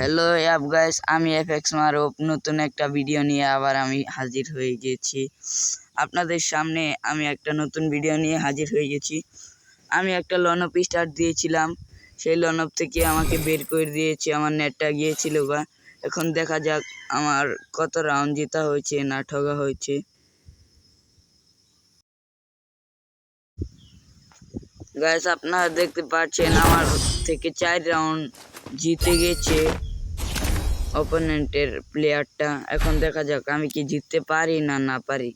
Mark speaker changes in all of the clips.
Speaker 1: Hello অ্যাপ guys আমি FX মারুপ নতুন একটা ভিডিও নিয়ে আবার আমি হাজির হয়ে গেছি। আপনাদের সামনে আমি একটা নতুন ভিডিও নিয়ে হাজির হয়ে গেছি। আমি একটা লনপ স্টার্ট দিয়েছিলাম। সেই লনপ থেকে আমাকে বের করে দিয়েছে। আমার নেটটা গিয়েছিল গা। এখন দেখা যাক আমার কত রাউন্ড জেতা হয়েছে, না ঠগা হয়েছে। গাইস আপনারা দেখতে পাচ্ছেন, আমার থেকে চার রাউন্ড জিতে গেছে। অপোনেন্টের প্লেয়ারটা এখন দেখা যাক, আমি কি জিততে পারি না না পারি।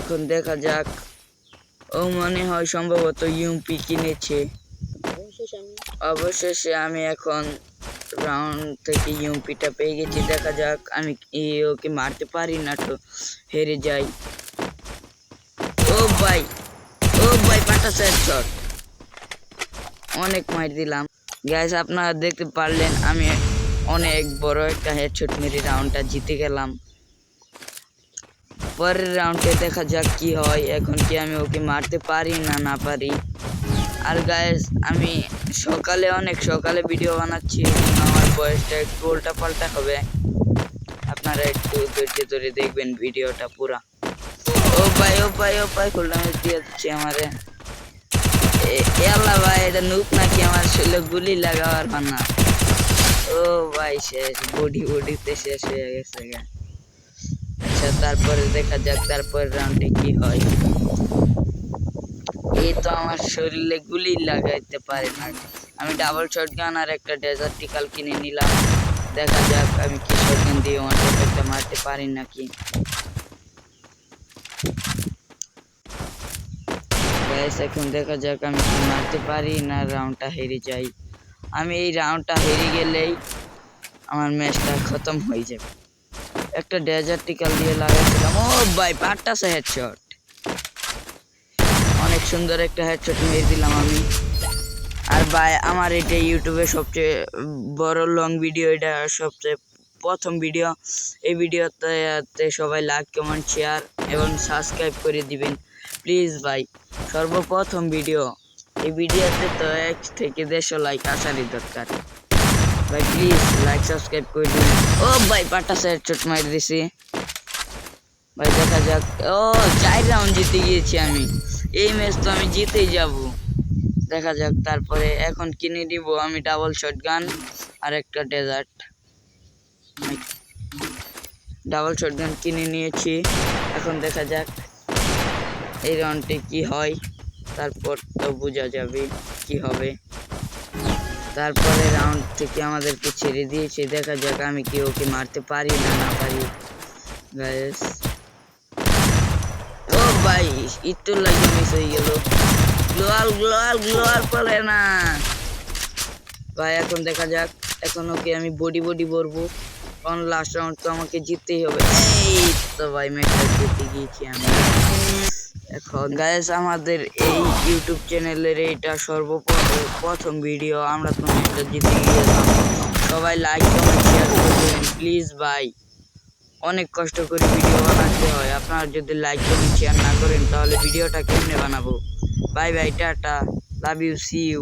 Speaker 1: এখন দেখা যাক। ও মনে হয় সম্ভবত ইউপি কিনেছে। অবশেষে আমি এখন রাউন্ড থেকে ইউপিটা পেয়ে গেছি। দেখা যাক, আমি ওকে মারতে পারি না তো হেরে যাই। ও ভাই ও ভাই, পাটা সেট অনেক মার দিলাম। গ্যাস আপনারা দেখতে পারলেন, আমি অনেক বড় একটা হেডশট মেরে রাউন্ডটা জিতে গেলাম। পরের রাউন্ডে দেখা যাক কি হয়, এখন কি আমি ওকে মারতে পারি না না পারি। আর গায়েস আমি সকালে, অনেক সকালে ভিডিও বানাচ্ছি, আমার বয়সটা একটু উল্টা পাল্টা হবে। আপনারা একটু ধৈর্য ধরে দেখবেন ভিডিওটা পুরা। ও ভাই ও ভাই ও ভাই খুলনা দিয়ে দিচ্ছে আমারে। আল্লাহ ভাই, এটা নুক নাকি আমার শরীরে গুলি লাগাবার বানা ও ভাই, শেষ। বডি বডিতে শেষ হয়ে গেছে। আচ্ছা তারপরে দেখা যাক তারপর রাউন্ডে কি হয়। এই তো আমার শরীরে গুলি লাগাইতে পারে না। আমি ডাবল শটগান আর একটা ডেজার্ট টিকাল কিনে নিলাম। দেখা যাক, আমি কি শটগান দিয়ে ওয়ান একটা মারতে পারি নাকি। গ্যাস এখন দেখা যাক আমি কি মারতে পারি না রাউন্ডটা হেরে যাই আমি এই রাউন্ডটা হেরে গেলেই আমার ম্যাচটা খতম হয়ে যাবে একটা ডেজার্ট টিকাল দিয়ে লাগাইছিলাম ও ভাই পাট্টাছে হেডশট অনেক সুন্দর একটা হেডশট মেরে দিলাম আমি আর ভাই আমার এটা ইউটিউবে সবচেয়ে বড় লং ভিডিও এটা সবচেয়ে প্রথম ভিডিও এই ভিডিওতে সবাই লাইক কমেন্ট শেয়ার এবং সাবস্ক্রাইব করে দিবেন প্লিজ ভাই সর্বপ্রথম ভিডিও। এই ভিডিওতে তো এক থেকে দেড়শো লাইক আসারই দরকার। ভাই প্লিজ লাইক সাবস্ক্রাইব করে দিন। ও ভাই, পাটা স্যার চোট মারি দিছি। ভাই, দেখা যাক। ও, চার রাউন্ড জিতে গিয়েছি আমি। এই ম্যাচ তো আমি জিতেই যাব। দেখা যাক, তারপরে এখন কিনে দিব আমি ডাবল শট গান আর একটা ডেজার্ট ডাবল শট গান কিনে নিয়েছি। এখন দেখা যাক। এই রাউন্ডে কি হয়? তারপর তো বোঝা যাবে কি হবে। তারপরে রাউন্ড থেকে আমাদেরকে ছেড়ে দিয়েছে। দেখা যাক আমি কি ওকে মারতে পারি না না পারি। গাইস ও ভাই, একটু লাগে মিস হয়ে গেল। গ্লোয়াল গ্লোয়াল গ্লোয়াল পড়ে না। ভাই, এখন দেখা যাক। এখন ওকে আমি বডি বডি করব কারণ লাস্ট রাউন্ড তো আমাকে জিততেই হবে। এই তো ভাই ম্যাচটা জিতে গিয়েছি আমি এখন গাইস আমাদের এই ইউটিউব চ্যানেলের এইটা সর্বপ্রথম প্রথম ভিডিও আমরা তো জিতে গিয়েছিলাম। সবাই লাইক কমেন্ট শেয়ার করবেন প্লিজ ভাই। অনেক কষ্ট করে ভিডিও বানাতে হয়। আপনারা যদি লাইক কমেন্ট শেয়ার না করেন, তাহলে ভিডিওটা কেমনে বানাবো? Bye bye tata. Love you see you